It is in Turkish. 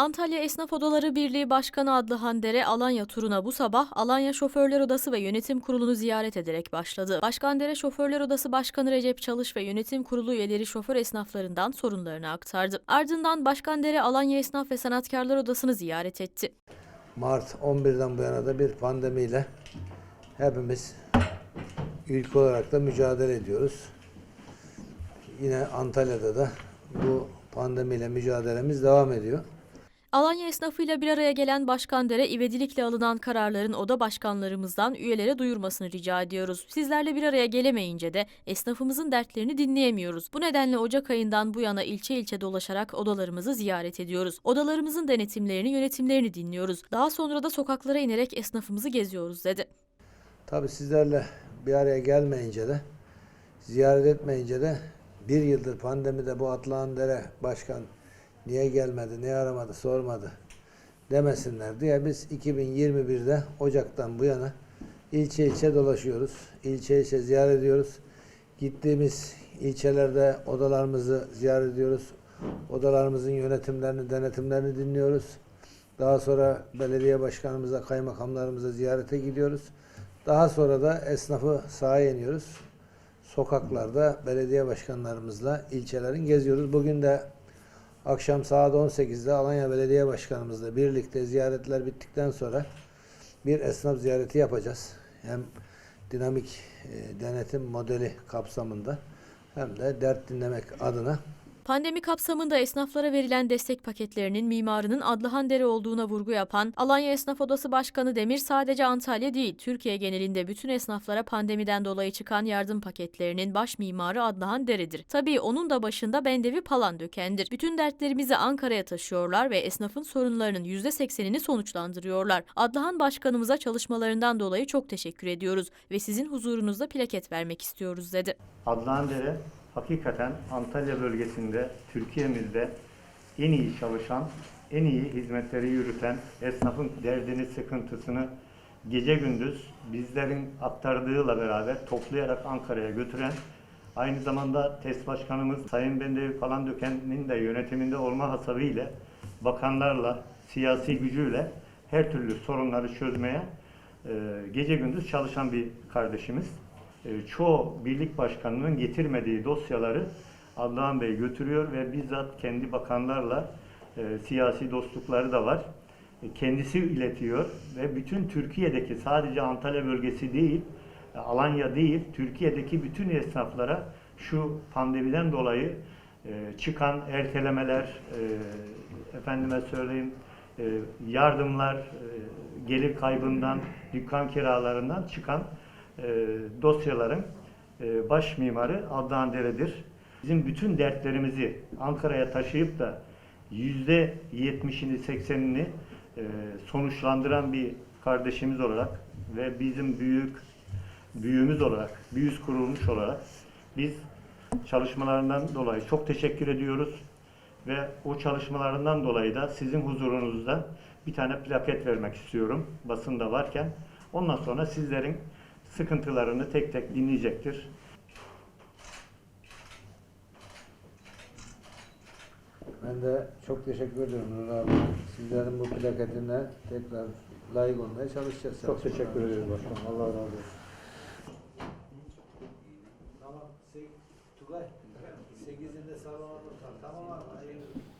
Antalya Esnaf Odaları Birliği Başkanı adlı Handere Alanya turuna bu sabah Alanya Şoförler Odası ve Yönetim Kurulu'nu ziyaret ederek başladı. Başkan Dere Şoförler Odası Başkanı Recep Çalış ve Yönetim Kurulu üyeleri şoför esnaflarından sorunlarını aktardı. Ardından Başkan Dere Alanya Esnaf ve Sanatkarlar Odası'nı ziyaret etti. Mart 11'den bu yana da bir pandemiyle hepimiz ülke olarak da mücadele ediyoruz. Yine Antalya'da da bu pandemiyle mücadelemiz devam ediyor. Alanya esnafıyla bir araya gelen Başkan Dere, ivedilikle alınan kararların oda başkanlarımızdan üyelere duyurmasını rica ediyoruz. Sizlerle bir araya gelemeyince de esnafımızın dertlerini dinleyemiyoruz. Bu nedenle Ocak ayından bu yana ilçe ilçe dolaşarak odalarımızı ziyaret ediyoruz. Odalarımızın denetimlerini, yönetimlerini dinliyoruz. Daha sonra da sokaklara inerek esnafımızı geziyoruz dedi. Tabii sizlerle bir araya gelmeyince de, ziyaret etmeyince de bir yıldır pandemide bu Atlahan Dere Başkan niye gelmedi, niye aramadı, sormadı demesinler diye biz 2021'de Ocak'tan bu yana ilçe ilçe dolaşıyoruz. İlçe ilçe ziyaret ediyoruz. Gittiğimiz ilçelerde odalarımızı ziyaret ediyoruz. Odalarımızın yönetimlerini, denetimlerini dinliyoruz. Daha sonra belediye başkanımıza, kaymakamlarımıza ziyarete gidiyoruz. Daha sonra da esnafı sahaya iniyoruz. Sokaklarda belediye başkanlarımızla ilçelerin geziyoruz. Bugün de akşam saat 18'de Alanya Belediye Başkanımızla birlikte ziyaretler bittikten sonra bir esnaf ziyareti yapacağız. Hem dinamik e, denetim modeli kapsamında hem de dert dinlemek adına Pandemi kapsamında esnaflara verilen destek paketlerinin mimarının Adlıhan Dere olduğuna vurgu yapan Alanya Esnaf Odası Başkanı Demir sadece Antalya değil, Türkiye genelinde bütün esnaflara pandemiden dolayı çıkan yardım paketlerinin baş mimarı Adlıhan Dere'dir. Tabii onun da başında Bendevi Palandöken'dir. Bütün dertlerimizi Ankara'ya taşıyorlar ve esnafın sorunlarının %80'ini sonuçlandırıyorlar. Adlıhan Başkanımıza çalışmalarından dolayı çok teşekkür ediyoruz ve sizin huzurunuzda plaket vermek istiyoruz dedi. Adlandere hakikaten Antalya bölgesinde, Türkiye'mizde en iyi çalışan, en iyi hizmetleri yürüten, esnafın derdini, sıkıntısını gece gündüz bizlerin aktardığıyla beraber toplayarak Ankara'ya götüren, aynı zamanda TES Başkanımız Sayın Bendevi falan dökenin de yönetiminde olma hasabıyla bakanlarla, siyasi gücüyle her türlü sorunları çözmeye e, gece gündüz çalışan bir kardeşimiz. E, çoğu birlik başkanının getirmediği dosyaları Adnan Bey götürüyor ve bizzat kendi bakanlarla e, siyasi dostlukları da var. E, kendisi iletiyor ve bütün Türkiye'deki sadece Antalya bölgesi değil, e, Alanya değil, Türkiye'deki bütün esnaflara şu pandemiden dolayı e, çıkan ertelemeler, e, efendime söyleyeyim, e, yardımlar, e, gelir kaybından, dükkan kiralarından çıkan dosyaların e, baş mimarı Adnan Dere'dir. Bizim bütün dertlerimizi Ankara'ya taşıyıp da yüzde yetmişini, seksenini e, sonuçlandıran bir kardeşimiz olarak ve bizim büyük büyüğümüz olarak, bir yüz kurulmuş olarak biz çalışmalarından dolayı çok teşekkür ediyoruz ve o çalışmalarından dolayı da sizin huzurunuzda bir tane plaket vermek istiyorum basında varken. Ondan sonra sizlerin sıkıntılarını tek tek dinleyecektir. Ben de çok teşekkür ediyorum Nur abi. Sizlerin bu plaketine tekrar layık olmaya çalışacağız. Çok teşekkür ederiz başkanım. Allah razı olsun. Tamam. Tugay. 8'inde salona Tamam abi.